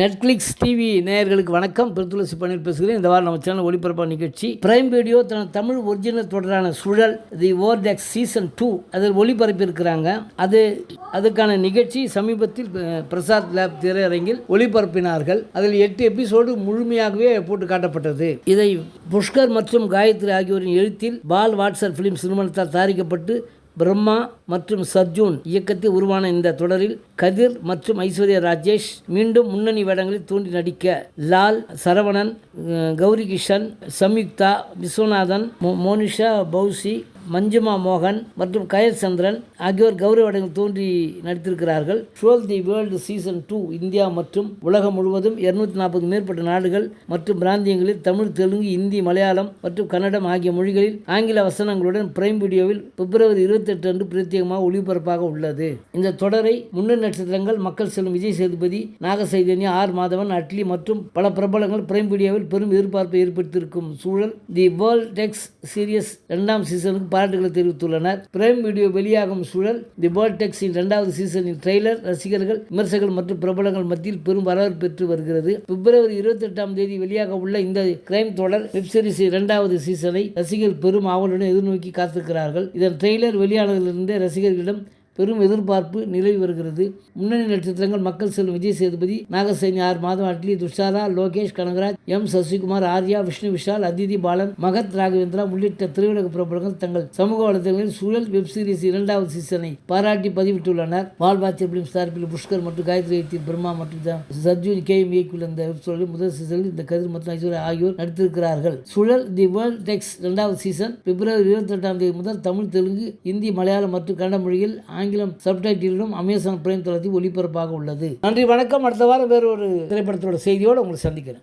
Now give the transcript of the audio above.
Netflix TV நேயர்களுக்கு வணக்கம். பிரித்துளசி பன்னீர் பேசுகிறேன். இந்த வாரம் நம்ம சேனல் ஒளிபரப்பான நிகழ்ச்சி. பிரைம் வீடியோ தனது தமிழ் ஒரிஜினல் தொடரான சுழல் தி ஓர்டெக்ஸ் சீசன் டூ அதில் ஒளிபரப்பியிருக்கிறாங்க. அது அதுக்கான நிகழ்ச்சி சமீபத்தில் பிரசாத் லேப் திரையரங்கில் ஒளிபரப்பினார்கள். அதில் எட்டு எபிசோடு முழுமையாகவே போட்டு காட்டப்பட்டது. இதை புஷ்கர் மற்றும் காயத்ரி ஆகியோரின் எழுத்தில் பால் வாட்சர் ஃபிலிம்ஸ் நிறுவனத்தால் தயாரிக்கப்பட்டு பிரம்மா மற்றும் சர்ஜூன் இயக்கத்தில் உருவான இந்த தொடரில் கதிர் மற்றும் ஐஸ்வர்யா ராஜேஷ் மீண்டும் முன்னணி வேடங்களில் தூண்டி நடிக்க லால் சரவணன் கௌரி கிஷன் சம்யுக்தா விஸ்வநாதன் மோ- மோனிஷா பௌசி மஞ்சுமா மோகன் மற்றும் கயல் சந்திரன் ஆகியோர் கௌரவ இடங்கள் தோன்றி நடித்திருக்கிறார்கள். ஷோல் the world season two India மற்றும் உலகம் முழுவதும் இருநூத்தி நாற்பது மேற்பட்ட நாடுகள் மற்றும் பிராந்தியங்களில் தமிழ் தெலுங்கு இந்தி மலையாளம் மற்றும் கன்னடம் ஆகிய மொழிகளில் ஆங்கில வசனங்களுடன் பிரைம் வீடியோவில் பிப்ரவரி இருபத்தெட்டு அன்று பிரத்யேகமாக ஒளிபரப்பாக உள்ளது. இந்த தொடரை முன்னணி நட்சத்திரங்கள் மக்கள் செல்லும் விஜய் சேதுபதி நாக சைதன்யா ஆர் மாதவன் அட்லி மற்றும் பல பிரபலங்கள் பிரைம் வீடியோவில் பெரும் எதிர்பார்ப்பை ஏற்படுத்தியிருக்கும் சூழல். தி வேர்ல்ட் டெக்ஸ் சீரியஸ் இரண்டாம் சீசனுக்கு பாராட்டுகளை தெரிவித்துள்ளனர். பிரைம் வீடியோ வெளியாகும் சூழல் தி வேர்ல்ட் டெக்ஸின் இரண்டாவது சீசனின் ட்ரெய்லர் ரசிகர்கள் விமர்சகர்கள் மற்றும் பிரபலங்கள் மத்தியில் பெரும் வரவேற்பு பெற்று வருகிறது. பிப்ரவரி இருபத்தி எட்டாம் தேதி வெளியாக உள்ள இந்த கிரைம் தொடர் வெப்சீரிஸ் இரண்டாவது சீசனை ரசிகர்கள் பெரும் ஆவலுடன் எதிர்நோக்கி காத்திருக்கிறார்கள். இதன் ட்ரெய்லர் வெளியானதிலிருந்தே ரசிகர்களிடம் பெரும் எதிர்பார்ப்பு நிலவி வருகிறது. முன்னணி நட்சத்திரங்கள் மக்கள் செல்வம் விஜய் சேதுபதி நாகசேனி ஆர் மாதம் அட்லி துஷாரா லோகேஷ் கனகராஜ் எம். சசிகுமார் ஆர்யா விஷ்ணு விஷால் அதிதி பாலன் மகத் ராகவேந்திரா உள்ளிட்ட திரையுலக பிரபலங்கள் தங்கள் சமூக வலைதளங்களில் சூழல் வெப் சீரிஸ் இரண்டாவது சீசனை பாராட்டி பதிவிட்டுள்ளனர். பால்பாச்சர் பிலிம் சார்பில் புஷ்கர் மற்றும் காயத்ரி வைத்திய பிரம்மா மற்றும் ஜ- கே. எம். இயக்கியுள்ள இந்த வெப் சீரிஸில் முதல் சீசனில் இந்த கதிர் மற்றும் ஐஸ்வர்யா ஆகியோர் நடித்திருக்கிறார்கள். சுழல் தி வேர்ல்ட் டெக்ஸ் இரண்டாவது சீசன் பிப்ரவரி இருபத்தி எட்டாம் தேதி முதல் தமிழ் தெலுங்கு இந்தி மலையாளம் மற்றும் கன்னட மொழியில் ஆங்கிலம் சப்டைட்டிலும் அமேசான் பிரைம் தளத்தில் ஒளிபரப்பாக உள்ளது. நன்றி வணக்கம். அடுத்த வாரம் வேறு ஒரு திரைப்படத்தோட செய்தியோடு உங்களை சந்திக்கிறேன்.